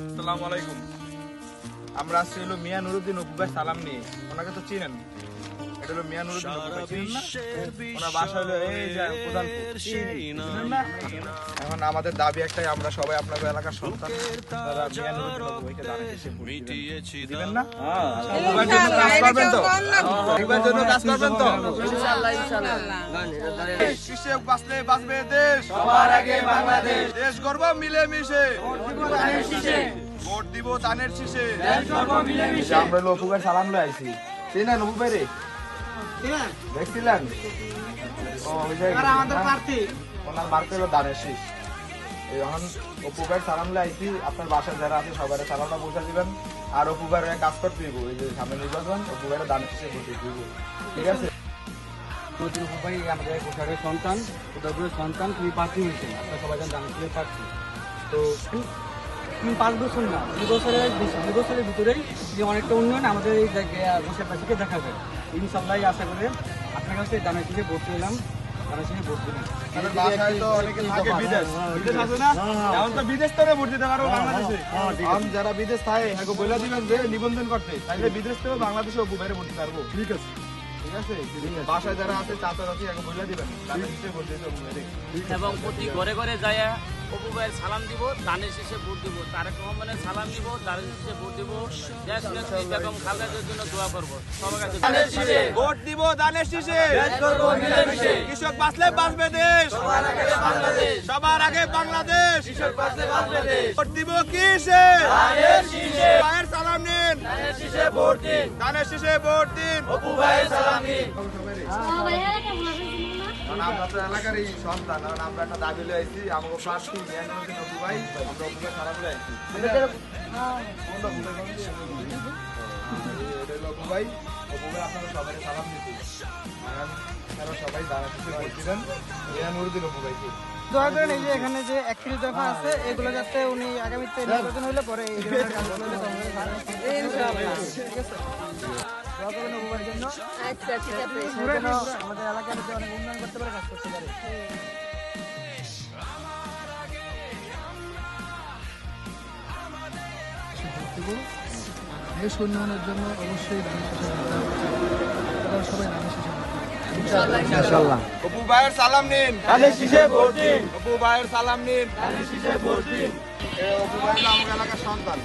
আসসালামু আলাইকুম। আমরা আসছি হলো মিয়া নুরুদ্দিন অপু ভাই সালাম নিয়ে। ওনাকে তো চিনেন। এটা হলো মিয়া নুরুদ্দিন চিনেন না? ওনার বাসা হলো এই যে প্রধানপুর চিনেন না? এখন আমাদের দাবি একটাই আমরা সবাই আপনাদের এলাকার সন্তান। তারা মিয়া নুরুদ্দিন দাঁড়িয়ে দিবেন। না? জন্য কাজ করবেন তো? জন্য কাজ করবেন তো? কৃষক বাঁচলে বাঁচবে দেশ। সবার আগে বাংলাদেশ। দেশ গর্ব মিলে মিশে ভোট দিব দানের শীষে। আমরা লপু ভাই সালাম লই আইছি। চিনেন লপু ভাই রে দেখছিলেন? ও ওই যে আমাদের প্রার্থী। ওনার মার্কে হলো দানের শীষ। এখন অপু ভাই সালাম আইছি। আপনার বাসায় যারা আছে সবাই সালামটা পৌঁছে দিবেন। আর অপু ভাইয়ের কাজ করতে দিব এই যে সামনে নির্বাচন অপু ভাইয়ের দানের শীষে দিব ঠিক আছে? ভাই আমাদের কোষারের সন্তান উদয়পুরের সন্তান তুমি প্রার্থী হয়েছেন। আপনারা সবাই জানেন দানশীলের প্রার্থী। তো পাঁচ বছর না দুই বছরের দুই বছরের ভিতরেই যে অনেকটা উন্নয়ন আমাদের এই দেশবাসীকে দেখাবে ইনশাল্লাহ আশা করে আপনার কাছে দানের থেকে ভোট পেলাম দানের থেকে ভোট দিলাম আমাদের বাসায় তো অনেকে থাকে বিদেশ। বিদেশ আছে না? এখন তো বিদেশ থেকে ভোট দিতে পারব বাংলাদেশে। এখন যারা বিদেশ থাকে বলে দিবেন যে নিবন্ধন করতে। বিদেশ থেকে বাংলাদেশে বাইরে পারব। ঠিক আছে। ঠিক আছে? বাসায় যারা আছে চাচা চাচি এখন বলে দিবেন এবং প্রতি ঘরে ঘরে যায় অপু ভাইয়ের সালাম দিব দানের শেষে ভোট দিব তারেক রহমানের সালাম দিব দানের শেষে ভোট দিব। দেশ নেত্রী বেগম খালেদার জন্য দোয়া করব। সবার কাছে ভোট দিব দানের শীষে। কৃষক বাঁচলে বাঁচবে দেশ। সবার আগে বাংলাদেশ। ভোট দিব কিসে? ভাইয়ের সালাম নিন। দানের শীষে ভোট দিন। কারণ আমরা তো এলাকারই সন্তান কারণ আমরা একটা দাবি লয়ে আইছি আমাকে প্রার্থী জ্ঞান করছেন অপু ভাই আমরা অপু ভাই সালাম আইছি কোনটা ভুলে গেলাম যে? এই- এটা হলো অপু ভাই অপু আপনারা সবাই সালাম দিচ্ছি আপনারা সবাই দাঁড়া বলছিলেন জ্ঞান নুরুদ্দিন অপু ভাইকে দয়া করেন এই যে এখানে যে একত্রিশ দফা আছে এগুলো যাতে উনি আগামীতে নির্বাচন হলে পরে এই। ঠিক আছে? জন্য। আচ্ছা ঠিক আছে আমাদের এলাকার অনেক উন্নয়ন করতে পারে কাজ করতে পারে দেশ উন্নয়নের জন্য অবশ্যই সবাই অপু ভাইয়ের সালাম নিন। দানের শীষে ভোট দিন। অপু ভাইয়ের সালাম নিন। দানের শীষে ভোট দিন। অপু এলাকার সন্তান।